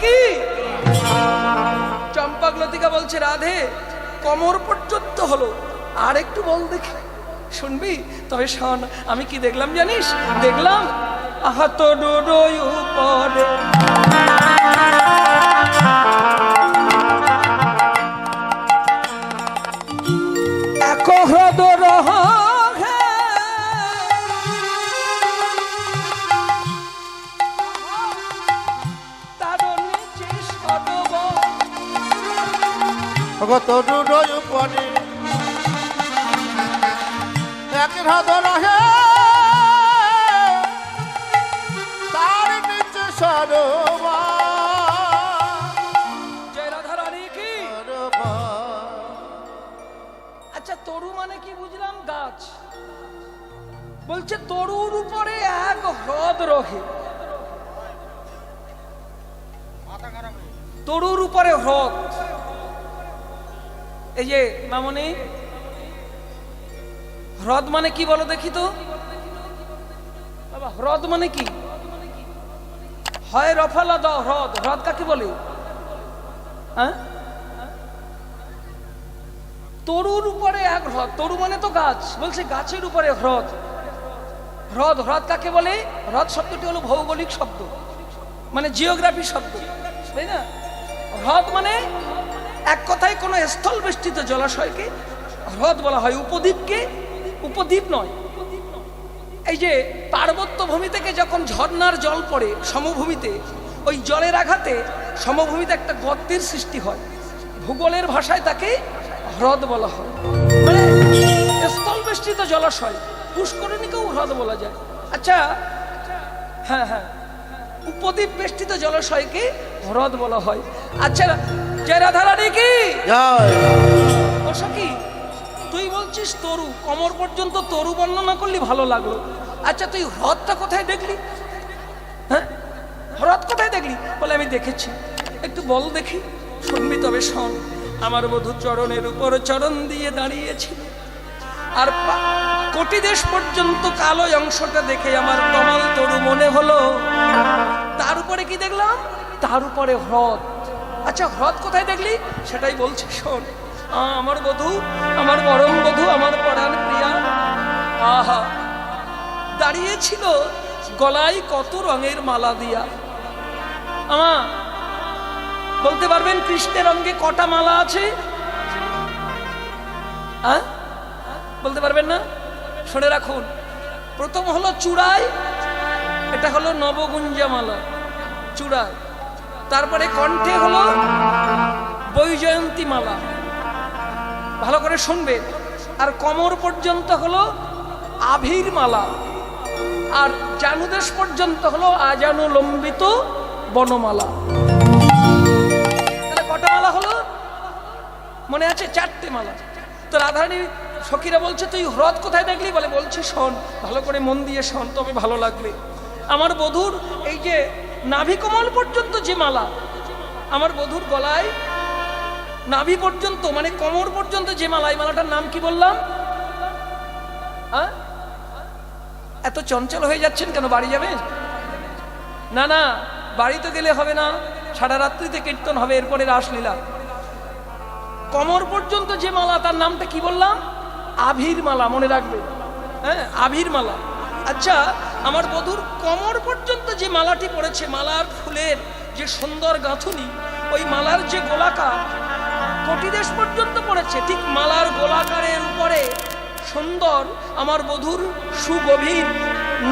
কি? চম্পাগ্লতিকা লতিকা বলছে, রাধে, কমর পর্যন্ত হলো। আর একটু বল দেখি। শুনবি? তবে শোন, আমি কি দেখলাম জানিস? দেখলাম? আহত ডোডোই উপরে। দুডোই উপরে। এক হ্রদ রহে এই যে মামনি, হ্রদ মানে কি বলো দেখি তো? বাবা, হ্রদ মানে কি? হয় রফালা দাও হ্রদ। হ্রদ কাকে বলে? হ্যাঁ? তরুর উপরে এক হ্রদ। তরু মানে তো গাছ। বলছে গাছের উপরে হ্রদ। হ্রদ হ্রদ কাকে বলে? হ্রদ শব্দটি হলো ভৌগোলিক শব্দ। মানে জিওগ্রাফি শব্দ। তাই না? হ্রদ মানে এক কথায় কোনো স্থল বেষ্টিত জলাশয়কে, হ্রদ বলা হয় উপদ্বীপকে, উপদ্বীপ নয়। এই যে পার্বত্য ভূমি থেকে যখন ঝর্ণার জল পড়ে সমভূমিতে, ওই জলের আঘাতে সমভূমিতে একটা গর্তের সৃষ্টি হয়। ভূগোলের ভাষায় তাকে হ্রদ বলা হয়। মানে স্থলবেষ্টিত জলাশয়, পুষ্করিণীকেও হ্রদ বলা যায়। আচ্ছা হ্যাঁ হ্যাঁ। উপদ্বীপ বেষ্টিত জলাশয়কে হ্রদ বলা হয়। আচ্ছা জয় রাধারানী কি জয়। তুই বলছিস তরু কমর পর্যন্ত তরু বর্ণনা করলি ভালো লাগল। আচ্ছা তুই হ্রদটা কোথায় দেখলি? হ্যাঁ? হ্রদ কোথায় দেখলি? বলে আমি দেখেছি। একটু বল দেখি। শুনবি তবে শোন আমার বধূ চরণের উপর চরণ দিয়ে দাঁড়িয়েছিল। আর কোটি দেশ পর্যন্ত কালো অংশটা দেখে আমার কমাল তরু মনে হলো। তার উপরে কি দেখলাম? তার উপরে হ্রদ। আচ্ছা হ্রদ কোথায় দেখলি? সেটাই বলছি, শোন। আমার বধু, আমার পরম বধু, আমার পরাণ প্রিয়া। আহা, দাঁড়িয়েছিল গলায় কত রঙের মালা দিয়া। আমা, বলতে পারবেন কৃষ্ণের অঙ্গে কটা মালা আছে? হ্যাঁ বলতে পারবেন না? শুনে রাখুন, প্রথম হলো চূড়ায়, এটা হলো নবগুঞ্জা মালা, চূড়ায়। তারপরে কণ্ঠে হলো বৈজয়ন্তী মালা। ভালো করে শুনবে। আর কমর পর্যন্ত হলো আভির মালা। আর জানুদেশ পর্যন্ত হলো আজানু লম্বিত বনমালা। কটা মালা হলো, মনে আছে চারটে মালা। তো রাধারানী সখীরা বলছে, তুই হ্রদ কোথায় দেখলি? বলে, বলছি শোন, ভালো করে মন দিয়ে শোন, তবে ভালো লাগবে। আমার বধুর এই যে নাভি কমল পর্যন্ত যে মালা, আমার বধুর গলায়, নাভি পর্যন্ত মানে কমর পর্যন্ত যে মালা, এই মালাটার নাম কি বললাম? এত চঞ্চল হয়ে যাচ্ছেন কেন, বাড়ি যাবেন? না না বাড়িতে গেলে হবে না, সারা রাত্রিতে কীর্তন হবে, এরপরে রাসলীলা। কমর পর্যন্ত যে মালা, তার নামটা কি বললাম? আভির মালা, মনে রাখবে। হ্যাঁ আভির মালা। আচ্ছা আমার বধুর কমর পর্যন্ত যে মালাটি পড়েছে, মালার ফুলের যে সুন্দর গাঁথুনি, ওই মালার যে গোলাকার কোটি দেশ পর্যন্ত পড়েছে, ঠিক মালার গোলাকারের উপরে সুন্দর আমার বধুর সুগভীর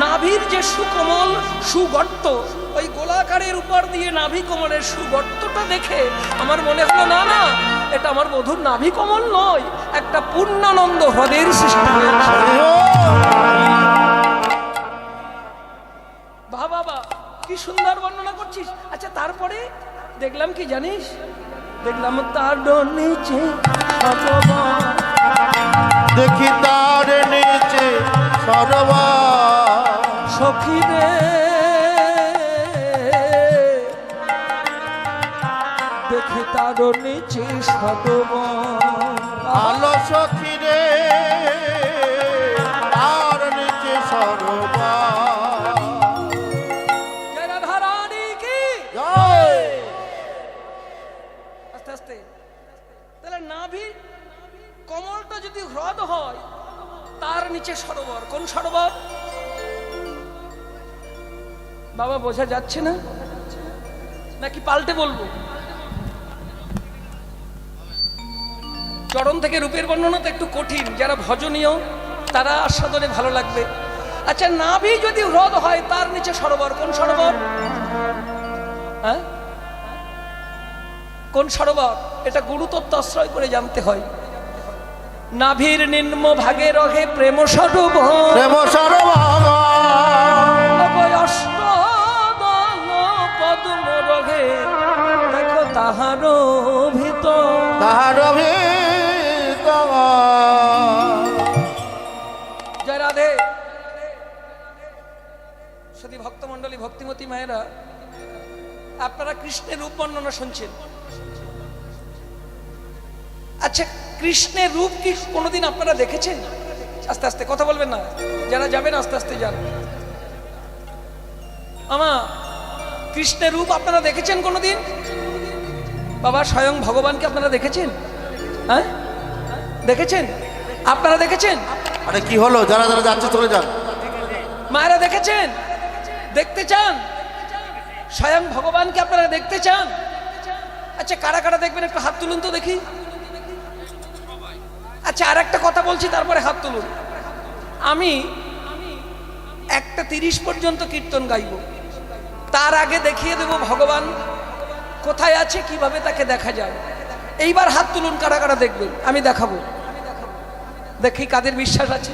নাভির যে সুকোমল সুগর্ত, ওই গোলাকারের উপর দিয়ে নাভি কোমলের সুগর্তটা দেখে আমার মনে হলো, না না, এটা আমার বধুর নাভি কমল নয়, একটা পূর্ণানন্দ হ্রদের সৃষ্টি হয়েছে। সুন্দর বর্ণনা করছিস। আচ্ছা তারপরে দেখলাম কি জানিস? দেখলাম তার নিচে দেখি তার নিচে সরোবর সখী রে দেখি তার নিচে সদবন সরোবর বাবা বোঝা যাচ্ছে না? নাকি পাল্টে বলব? চরণ থেকে রূপের বর্ণনা তো একটু কঠিন। যারা ভজনীয়, তারা আস্বাদনে ভালো লাগবে। আচ্ছা নাভি যদি হ্রদ হয়, তার নিচে সরোবর। কোন সরোবর? হ্যাঁ? কোন সরোবর? এটা গুরুতত্ত্ব আশ্রয় করে জানতে হয়। নাভির নিম্ন ভাগে রহে প্রেম সরোবর প্রেম অভয় পদ্ম রহে দেখো তাহার ভিতর তাহার জয় রাধে। সতী ভক্তমণ্ডলী ভক্তিমতী মায়েরা আপনারা কৃষ্ণের রূপ বর্ণনা শুনছেন। আচ্ছা কৃষ্ণের রূপ কি কোনোদিন আপনারা দেখেছেন? আস্তে আস্তে কথা বলবেন না। যারা যাবেন আস্তে আস্তে যান। আমা কৃষ্ণের রূপ আপনারা দেখেছেন কোনোদিন? বাবা স্বয়ং ভগবানকে আপনারা দেখেছেন? হ্যাঁ? দেখেছেন? আপনারা দেখেছেন? আরে কি হলো? যারা যারা যাচ্ছে চলে যান। মায়েরা দেখেছেন? দেখতে চান? স্বয়ং ভগবানকে আপনারা দেখতে চান? আচ্ছা কারা কারা দেখবেন? একটু হাত তুলুন তো দেখি। আচ্ছা আর একটা কথা বলছি, তারপরে হাত তুলুন। আমি একটা তিরিশ পর্যন্ত কীর্তন গাইব। তার আগে দেখিয়ে দেব, ভগবান কোথায় আছে, কীভাবে তাকে দেখা যায়। এইবার হাত তুলুন, কারা কারা দেখবেন, আমি দেখাবো। দেখি কাদের বিশ্বাস আছে।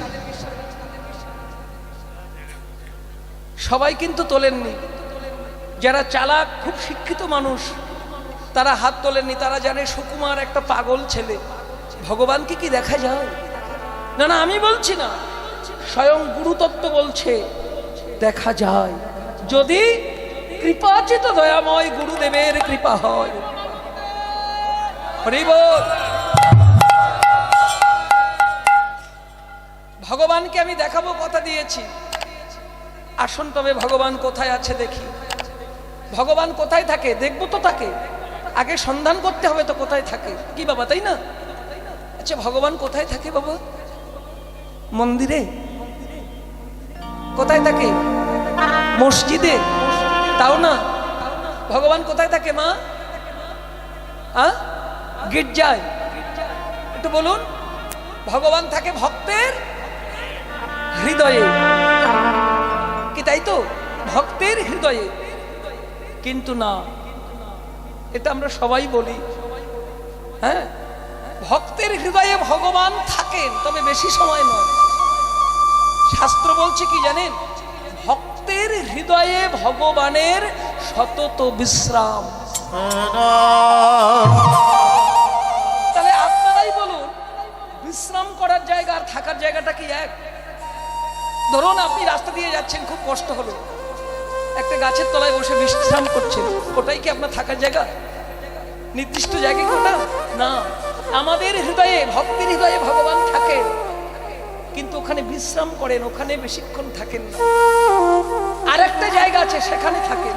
সবাই কিন্তু তোলেননি। যারা চালাক, খুব শিক্ষিত মানুষ, তারা হাত তোলেননি। তারা জানে সুকুমার একটা পাগল ছেলে। ভগবানকে কি দেখা যায়? না না, আমি বলছি না। স্বয়ং গুরুতত্ত্ব বলছে, দেখা যায়। যদি কৃপাচিত দয়াময় গুরুদেবের কৃপা হয়। ভগবানকে আমি দেখাবো, কথা দিয়েছি। আসুন তবে ভগবান কোথায় আছে দেখি। ভগবান কোথায় থাকে? দেখব তো তাকে। আগে সন্ধান করতে হবে তো কোথায় থাকে। কি বাবা, তাই না? আচ্ছা ভগবান কোথায় থাকে বাবা? মন্দিরে? কোথায় থাকে? মসজিদে? তাও না? ভগবান কোথায় থাকে মা? আ? গির্জায়? একটু বলুন, ভগবান থাকে ভক্তের হৃদয়ে। কি তাই তো? ভক্তের হৃদয়ে। কিন্তু না, এটা আমরা সবাই বলি। হ্যাঁ? ভক্তের হৃদয়ে ভগবান থাকেন, তবে বেশি সময় নয়। শাস্ত্র বলছে কি জানেন? ভক্তের হৃদয়ে ভগবানের সতত বিশ্রাম। তাহলে আপনারাই বলুন, বিশ্রাম করার জায়গা আর থাকার জায়গাটা কি এক? ধরুন আপনি রাস্তা দিয়ে যাচ্ছেন, খুব কষ্ট হলো। একটা গাছের তলায় বসে বিশ্রাম করছেন, ওটাই কি আপনার থাকার জায়গা? নির্দিষ্ট জায়গা কি না। আমাদের হৃদয়ে, ভক্তির হৃদয়ে ভগবান থাকেন। কিন্তু ওখানে বিশ্রাম করেন, ওখানে বেশিক্ষণ থাকেন আর একটা জায়গা আছে, সেখানে থাকেন।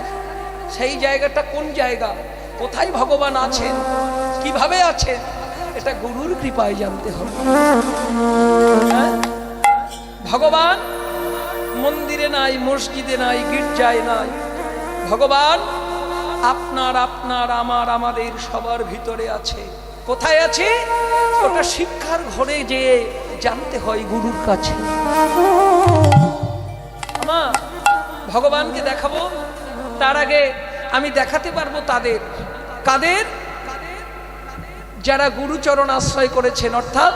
সেই জায়গাটা কোন জায়গা? কোথায় ভগবান আছেন? কীভাবে আছেন? এটা গুরুর কৃপায় জানতে হবে। হ্যাঁ? ভগবান, মন্দিরে নাই, মসজিদে নাই, গির্জায় নাই। ভগবান, আপনার আপনার, আমার, আমাদের সবার ভিতরে আছে। কোথায় আছে? ওটা শিক্ষার ঘরে যে জানতে হয় গুরুর কাছে। আমা, ভগবানকে দেখাবো? তার আগে আমি দেখাতে পারব তাদের। কাদের? যারা গুরুচরণ আশ্রয় করেছেন, অর্থাৎ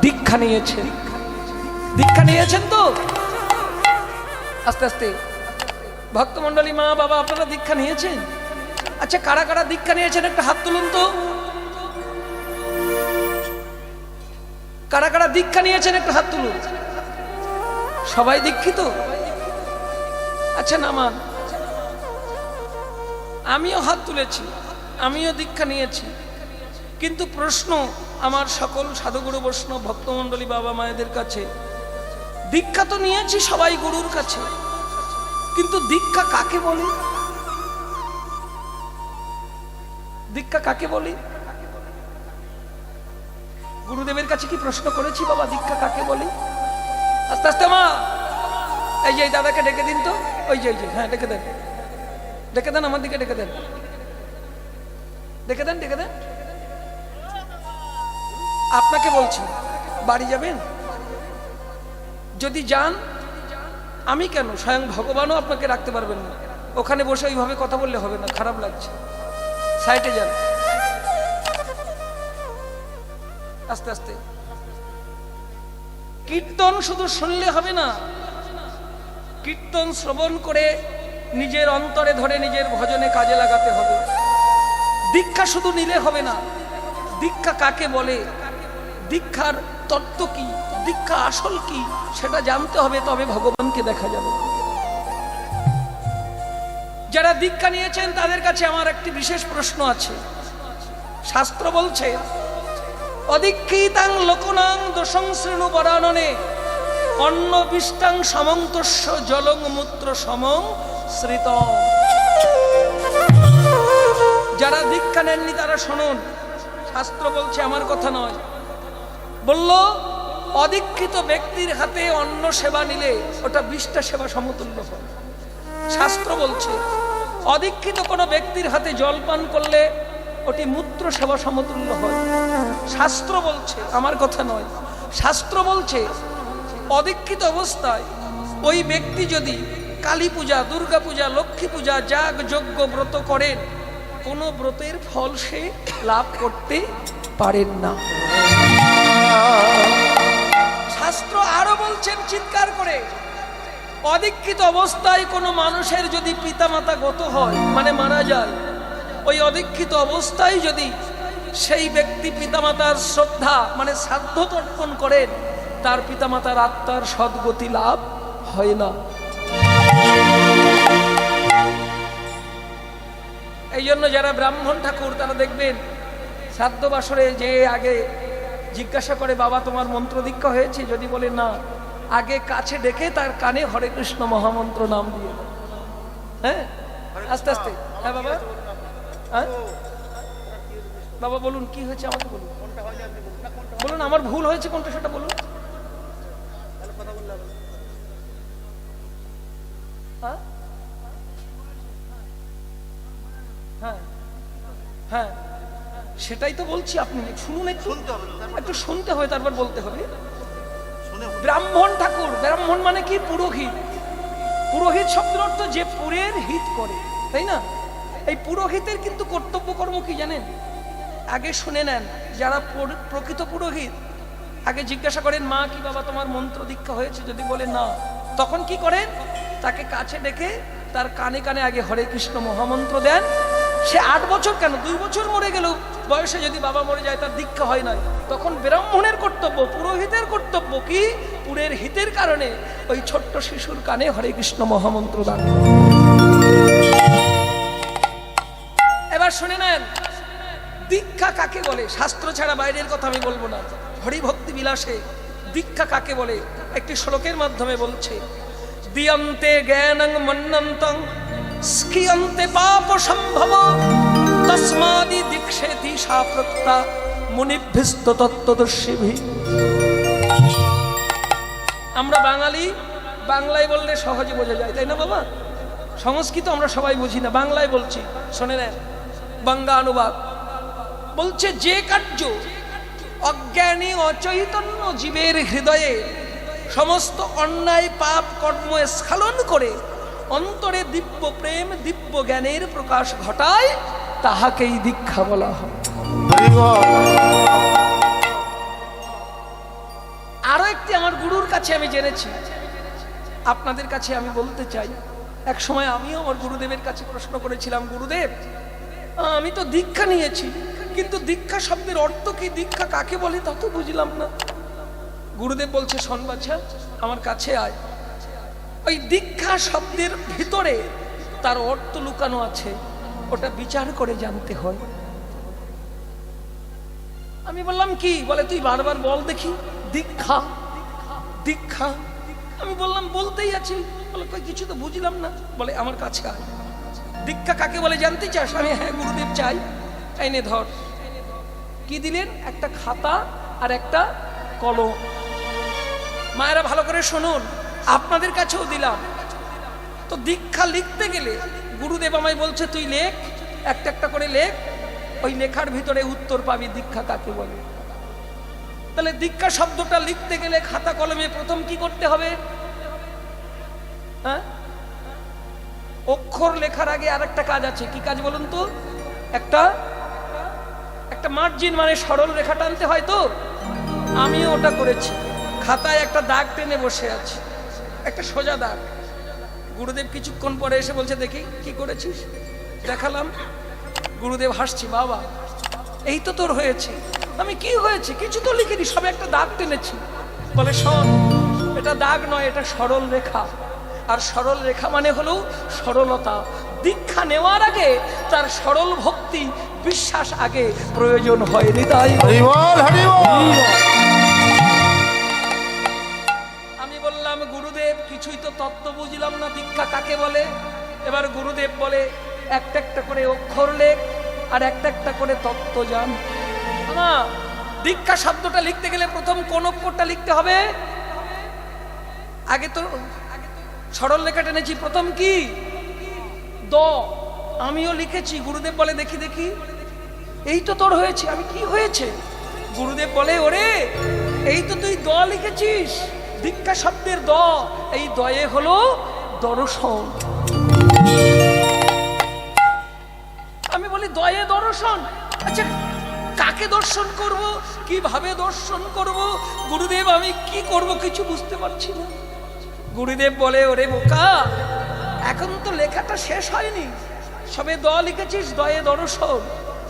দীক্ষা নিয়েছেন। দীক্ষা নিয়েছেন তো? আস্তে আস্তে। ভক্তমন্ডলী মা, বাবা, আপনারা দীক্ষা নিয়েছেন? আচ্ছা কারা কারা দীক্ষা নিয়েছেন? একটা হাত তুলুন তো। কারা কারা দীক্ষা নিয়েছেন একটু হাত তুলুন। সবাই দীক্ষিত? আচ্ছা নামান আমিও হাত তুলেছি, আমিও দীক্ষা নিয়েছি। কিন্তু প্রশ্ন আমার সকল সাধুগুরু বৈষ্ণব ভক্তমণ্ডলী বাবা মায়েদের কাছে, দীক্ষা তো নিয়েছি সবাই গুরুর কাছে, কিন্তু দীক্ষা কাকে বলি? দীক্ষা কাকে বলি? গুরুদেবের কাছে কি প্রশ্ন করেছি বাবা? দীক্ষা কাকে বলি? আস্তে আস্তে মা! এই যে দাদাকে ডেকে দিন তো। ওই যে ওই যে হ্যাঁ ডেকে দেন। ডেকে দেন, আমার দিকে ডেকে দেন। ডেকে দেন ডেকে দেন। আপনাকে বলছি, বাড়ি যাবেন? যদি যান, আমি কেন? স্বয়ং ভগবানও আপনাকে রাখতে পারবেন না। ওখানে বসে ওইভাবে কথা বললে হবে না, খারাপ লাগছে। সাইটে যান। আস্তে আস্তে। কীর্তন শুধু শুনলে হবে না। কীর্তন শ্রবণ করে নিজের অন্তরে ধরে নিজের ভজনে কাজে লাগাতে হবে। দীক্ষা শুধু নিলে হবে না। দীক্ষা কাকে বলে? দীক্ষার তত্ত্ব কি? দীক্ষা আসল কি? সেটা জানতে হবে, তবে ভগবানকে দেখা যাবে। যারা দীক্ষা নিয়েছেন, তাদের কাছে আমার একটি বিশেষ প্রশ্ন আছে। শাস্ত্র বলছে অদীক্ষিতাং লোকনাং দোষং শ্রেণু পরাণনে অন্ন বিষ্টাং সমন্তস্য জলং মূত্র সমং শ্রিত যারা দীক্ষা নেননি তারা শুনুন, শাস্ত্র বলছে আমার কথা নয়। বলল, অদীক্ষিত ব্যক্তির হাতে অন্ন সেবা নিলে ওটা বিষ্টা সেবা সমতুল্য হয় শাস্ত্র বলছে, অদীক্ষিত কোনো ব্যক্তির হাতে জল পান করলে ওটি মূত্র সেবা সমতুল্য হয়। শাস্ত্র বলছে, আমার কথা নয়, শাস্ত্র বলছে, অদীক্ষিত অবস্থায় ওই ব্যক্তি যদি কালী পূজা, দুর্গা পূজা, লক্ষ্মী পূজা, যাগ, যজ্ঞ ব্রত করেন, কোনো ব্রতের ফল সে লাভ করতে পারেন না। শাস্ত্র আরও বলছেন, চিৎকার করে, অদীক্ষিত অবস্থায় কোনো মানুষের যদি পিতামাতা গত হয় মানে মারা যায় ওই অদীক্ষিত অবস্থায় যদি সেই ব্যক্তি পিতামাতার শ্রদ্ধা মানে শ্রাদ্ধ তর্পণ করেন, তার পিতামাতার আত্মার সদ্গতি লাভ হয় না। এই জন্য যারা ব্রাহ্মণ ঠাকুর, তারা দেখবেন শ্রাদ্ধ বাসরে যে আগে জিজ্ঞাসা করে, বাবা, তোমার মন্ত্র দীক্ষা হয়েছে? যদি বলে, না। আগে কাছে ডেকে তার কানে হরে কৃষ্ণ মহামন্ত্র নাম দিয়ে। হ্যাঁ? আস্তে আস্তে। হ্যাঁ বাবা? বাবা বলুন কি হয়েছে আমাকে বলুন? বলুন আমার ভুল হয়েছে কোনটা সেটা বলুন। হ্যাঁ? হ্যাঁ। হ্যাঁ। সেটাই তো বলছি আপনি। শুনুন একটু। একটু শুনতে হবে তারপর বলতে হবে। ব্রাহ্মণ ঠাকুর। ব্রাহ্মণ মানে কি? পুরোহিত। পুরোহিত শব্দের অর্থ যে পুরের হিত করে তাই না? এই পুরোহিতের কিন্তু কর্তব্য কর্ম কি জানেন? আগে শুনে নেন, যারা প্রকৃত পুরোহিত, আগে জিজ্ঞাসা করেন, মা কি বাবা তোমার মন্ত্র দীক্ষা হয়েছে? যদি বলে না, তখন কি করেন? তাকে কাছে ডেকে তার কানে কানে আগে হরে কৃষ্ণ মহামন্ত্র দেন। সে আট বছর কেন? দুই বছর মরে গেল বয়সে যদি বাবা মরে যায়, তার দীক্ষা হয় নাই তখন ব্রাহ্মণের কর্তব্য, পুরোহিতের কর্তব্য কি? পুরের হিতের কারণে ওই ছোট্ট শিশুর কানে হরে কৃষ্ণ মহামন্ত্র দান। শুনে নেন। দীক্ষা কাকে বলে? শাস্ত্র ছাড়া বাইরের কথা আমি বলব না। হরিভক্তি বিলাসে দীক্ষা কাকে বলে? একটি শ্লোকের মাধ্যমে বলছে, দিয়ন্তে জ্ঞানং মন্নন্তং, স্কিয়ন্তে পাপ সম্ভব, তস্মাদি দীক্ষেতি সাপ্রক্তা, মুনিভ্যস্ত তত্ত্বদর্শীভি। আমরা বাঙালি, বাংলায় বললে সহজে বোঝা যায়, তাই না বাবা? সংস্কৃত আমরা সবাই বুঝি না, বাংলায় বলছি, শোনে নেন বাংলা অনুবাদ। বলছে যে কার্য অজ্ঞানী অচৈতন্য জীবের হৃদয়ে সমস্ত অন্যায় পাপ কর্ম স্খলন করে অন্তরে দিব্য প্রেম দিব্য জ্ঞানের প্রকাশ ঘটায় তাহাকেই দীক্ষা বলা হয়। আরও একটি আমার গুরুর কাছে আমি জেনেছি। আপনাদের কাছে আমি বলতে চাই এক সময় আমিও আমার গুরুদেবের কাছে প্রশ্ন করেছিলাম গুরুদেব আমি তো দীক্ষা নিয়েছি, কিন্তু দীক্ষা শব্দের অর্থ কি? দীক্ষা কাকে বলে তা তো বুঝলাম না। গুরুদেব বলছে, শোন বাছা, আমার কাছে আয়। ওই দীক্ষা শব্দের ভিতরে তার অর্থ লুকানো আছে, ওটা বিচার করে জানতে হয়। আমি বললাম, কি? বলে, তুই বারবার বল দেখি। দীক্ষা দীক্ষা। আমি বললাম, বলতেই আছি। বলে কিছু তো বুঝলাম না। বলে, আমার কাছে আয়। দীক্ষা কাকে বলে জানতে চাস? আমি হ্যাঁ গুরুদেব চাই। এনে ধর। কি দিলেন? একটা খাতা আর একটা কলম। মায়েরা ভালো করে শুনুন, আপনাদের কাছেও দিলাম। তো দীক্ষা লিখতে গেলে গুরুদেব আমায় বলছে, তুই লেখ, একটা একটা করে লেখ। ওই লেখার ভিতরে উত্তর পাবি, দীক্ষা কাকে বলে? তাহলে দীক্ষা শব্দটা লিখতে গেলে খাতা কলমে প্রথম কি করতে হবে? হ্যাঁ? অক্ষর লেখার আগে আর একটা কাজ আছে। কি কাজ বলুন তো? একটা একটা মার্জিন মানে সরল রেখা টানতে হয় তো? আমিও ওটা করেছি। খাতায় একটা দাগ টেনে বসে আছি। একটা সোজা দাগ। গুরুদেব কিছুক্ষণ পরে এসে বলছে, দেখি, কি করেছিস? দেখালাম। গুরুদেব, হাসছি, বাবা। এই তো তোর হয়েছে। আমি কি হয়েছে? কিছু তো লিখিনি, সবে একটা দাগ টেনেছি। বলে, শোন, এটা দাগ নয়, এটা সরল রেখা। আর সরল রেখা মানে হলো সরলতা। দীক্ষা নেওয়ার আগে তার সরল ভক্তি বিশ্বাস আগে প্রয়োজন হয়নি তাই হরিবল হরিবল! আমি বললাম গুরুদেব কিছুই তো তত্ত্ব বুঝলাম না দীক্ষা কাকে বলে? এবার গুরুদেব বলে একটা একটা করে অক্ষর লেখ আর একটা একটা করে তত্ত্ব জান। দীক্ষা শব্দটা লিখতে গেলে প্রথম কোন অক্ষরটা লিখতে হবে? আগে তো সরল লেখা টেনেছি, প্রথম কি? দ। আমিও লিখেছি, গুরুদেব বলে দেখি দেখি। এই তো তোর হয়েছে, আমি কি হয়েছে? গুরুদেব বলে, ওরে, এই তো তুই দ লিখেছিস। দীক্ষা শব্দের দ, এই দয়ে হলো দর্শন। আমি বলি, দয়ে দর্শন? আচ্ছা কাকে দর্শন করব? কীভাবে দর্শন করব? গুরুদেব, আমি কি করব? কিছু বুঝতে পারছি না। গুরুদেব বলে, ওরে বোকা, এখন তো লেখাটা শেষ হয়নি। সবে দ লিখেছিস, দয়ে দর্শন।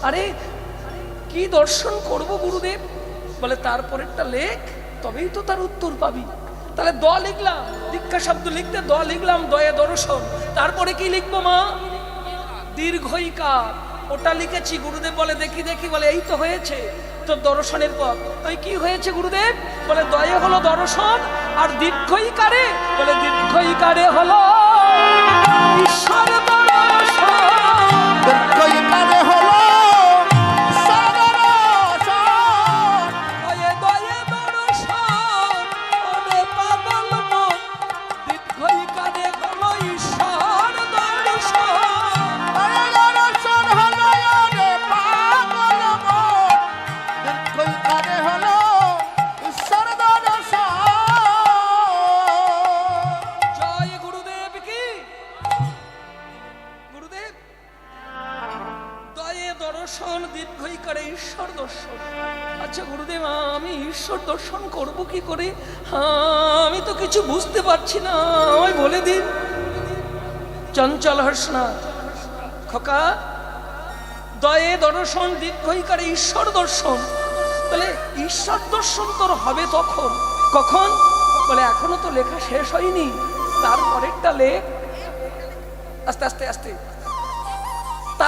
আরে, কি দর্শন করব গুরুদেব? বলে, তারপরেরটা লেখ, তবেই তো তার উত্তর পাবি। তাহলে দ লিখলাম, দীক্ষা শব্দ লিখতে দ লিখলাম, দয়ে দর্শন। তারপরে কি লিখব মা? দীর্ঘইকার। ওটা লিখেছি, গুরুদেব বলে, দেখি দেখি। বলে, এই তো হয়েছে। তো দর্শনের পর তাই কি হয়েছে গুরুদেব? বলে দয়ে হলো দর্শন আর দীর্ঘই কারে বলে দীর্ঘই কারে হলো ঈশ্বর দর্শন দীর্ঘই করে ঈশ্বর দর্শন। আচ্ছা গুরুদেব, আমি ঈশ্বর দর্শন করব কি করে? আমি তো কিছু বুঝতে পারছি না, আমায় বলে দিন। চঞ্চল হর্ষনা খোকা, দয়ে দর্শন দীর্ঘই করে ঈশ্বর দর্শন। তাহলে ঈশ্বর দর্শন তোর হবে তখন। কখন? বলে, এখনও তো লেখা শেষ হয়নি, তারপরেরটা লেখ। আস্তে আস্তে আস্তে।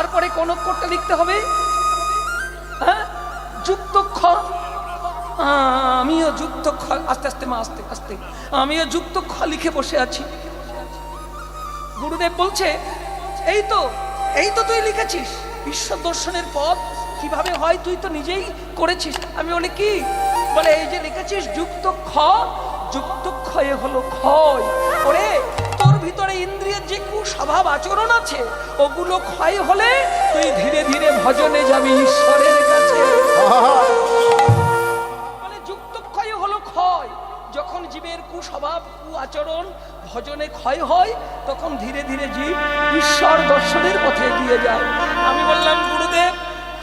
তারপরে কোন অক্ষরটা লিখতে হবে? হ্যাঁ? আমিও যুক্ত আস্তে আস্তে, মা, আস্তে আস্তে। আমিও যুক্ত খ লিখে বসে আছি। গুরুদেব বলছে, এই তো এই তো তুই লিখেছিস। বিশ্ব দর্শনের পথ কীভাবে হয় তুই তো নিজেই করেছিস। আমি বলি, কি? বলে, এই যে লিখেছিস যুক্ত খ, যুক্ত ক্ষয়ে হলো ক্ষয়। ওরে কুস্বভাব আচরণ আছে ওগুলো ক্ষয় হলে তুই ধীরে ধীরে ভজনে যাবি ঈশ্বরের কাছে। মানে যুক্ত ক্ষয় হলো ক্ষয়। যখন জীবের কুস্বভাব কু আচরণ ভজনে ক্ষয় হয় তখন ধীরে ধীরে জীব ঈশ্বর দর্শনের পথে এগিয়ে যায়। আমি বললাম গুরুদেব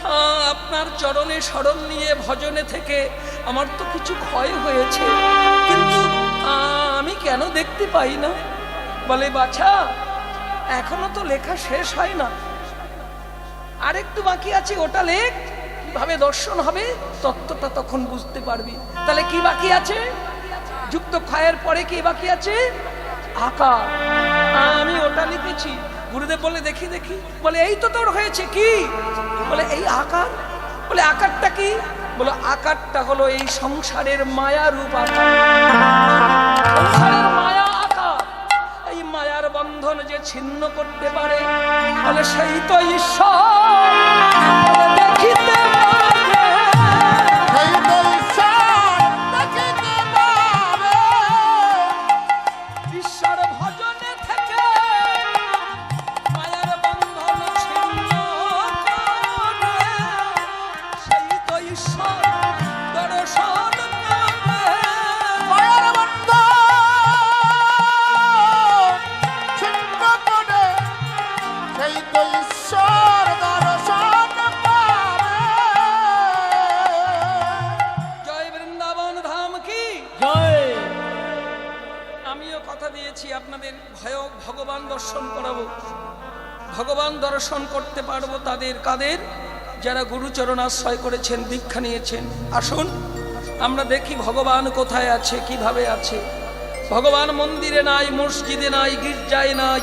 হ্যাঁ, আপনার চরণে স্মরণ নিয়ে ভজনে থেকে আমার তো কিছু ক্ষয় হয়েছে। কিন্তু আমি কেন দেখতে পাই না? বলে বাছা এখনও তো লেখা শেষ হয় না। আরেকটু বাকি আছে, ওটা লেখ। কীভাবে দর্শন হবে, তত্ত্বটা তখন বুঝতে পারবি। তাহলে কি বাকি আছে? যুক্ত ক্ষয়ের পরে কি বাকি আছে? আকার। আমি ওটা লিখেছি। গুরুদেব বলে, দেখি দেখি। বলে, এই তো তোর হয়েছে, কি? বলে, এই আকার। বলে, আকারটা কি? বলো, আকারটা হলো এই সংসারের মায়া রূপ আকার। সংসারের মায়া বন্ধন যে ছিন্ন করতে পারে তাহলে সেই তো ঈশ্বর। যারা গুরুচরণ আশ্রয় করেছেন, দীক্ষা নিয়েছেন। আসুন, আমরা দেখি ভগবান কোথায় আছে, কীভাবে আছে। ভগবান মন্দিরে নাই, মসজিদে নাই, গির্জায় নাই।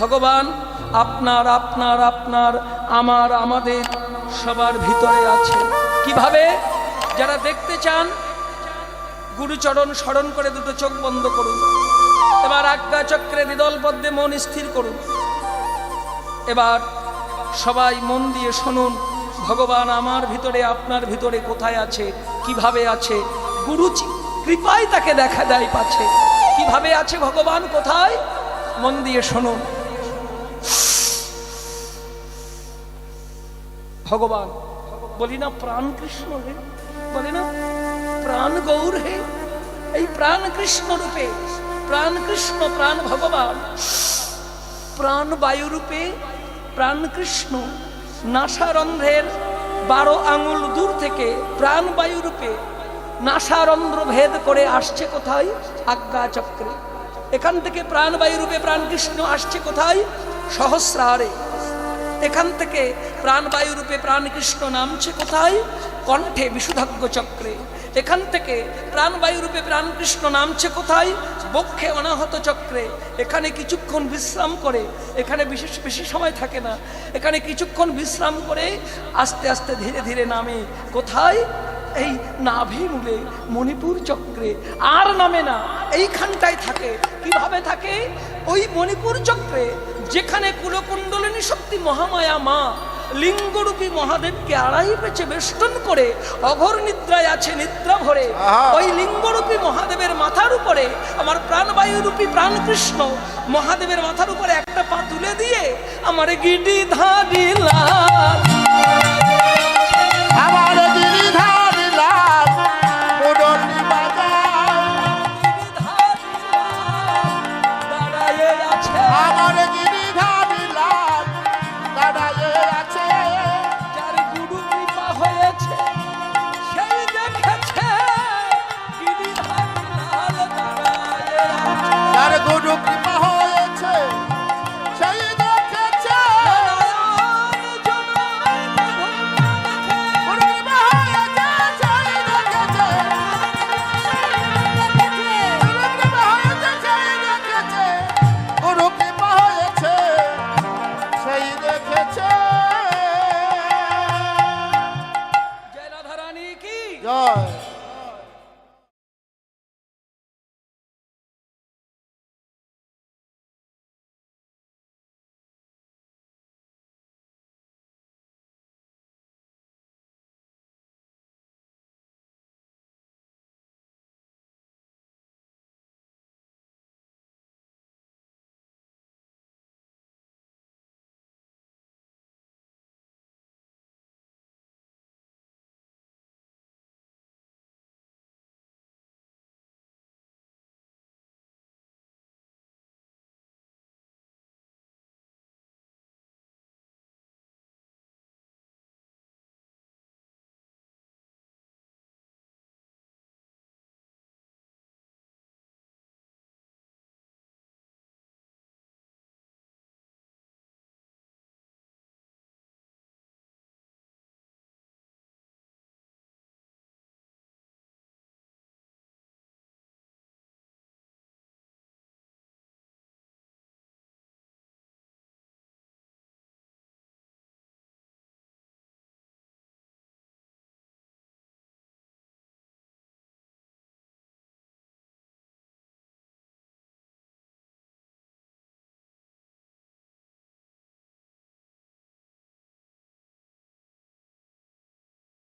ভগবান আপনার আপনার আপনার, আমার, আমাদের সবার ভিতরে আছে। কীভাবে? যারা দেখতে চান, গুরুচরণ স্মরণ করে দুটো চোখ বন্ধ করুন। এবার আজ্ঞা চক্রে নিদল পদ্মে মন স্থির করুন। এবার সবাই মন দিয়ে শুনুন, ভগবান আমার ভিতরে, আপনার ভিতরে কোথায় আছে, কীভাবে আছে? গুরু কৃপায় তাকে দেখা দেয় পাচ্ছে কীভাবে আছে ভগবান কোথায়? মন দিয়ে শুনুন। ভগবান, বলি না প্রাণ কৃষ্ণ হে, বলি না প্রাণ গৌর হে, এই প্রাণ কৃষ্ণ রূপে, প্রাণ কৃষ্ণ, প্রাণ ভগবান, প্রাণ বায়ুরূপে প্রাণ কৃষ্ণ, নাসারন্ধ্রের বারো আঙুল দূর থেকে প্রাণ বায়ুরূপে নাসারন্ধ্র ভেদ করে আসছে কোথায়? আজ্ঞা চক্রে। এখান থেকে প্রাণ বায়ুরূপে প্রাণ কৃষ্ণ আসছে কোথায়? সহস্রারে। এখান থেকে প্রাণবায়ু রূপে প্রাণকৃষ্ণ নামছে কোথায়? কণ্ঠে বিশুধাজ্ঞ চক্রে। এখান থেকে প্রাণবায়ু রূপে প্রাণকৃষ্ণ নামছে কোথায়? বক্ষে অনাহত চক্রে। এখানে কিছুক্ষণ বিশ্রাম করে, এখানে বিশেষ, বেশি সময় থাকে না। এখানে কিছুক্ষণ বিশ্রাম করে আস্তে আস্তে ধীরে ধীরে নামে। কোথায়? এই নাভি মূলে, মণিপুর চক্রে। আর নামে না, এইখানটায় থাকে। কীভাবে থাকে? ওই মণিপুর চক্রে, যেখানে কুলকুণ্ডলিনী শক্তি মহামায়া মা লিঙ্গরূপী মহাদেবকে আড়াই পেছে বেষ্টন করে অঘর নিদ্রায় আছে নিদ্রা ভরে। ওই লিঙ্গরূপী মহাদেবের মাথার উপরে আমার প্রাণবায়ুরূপী প্রাণকৃষ্ণ মহাদেবের মাথার উপরে একটা পা তুলে দিয়ে আমার গিডি ধারিলা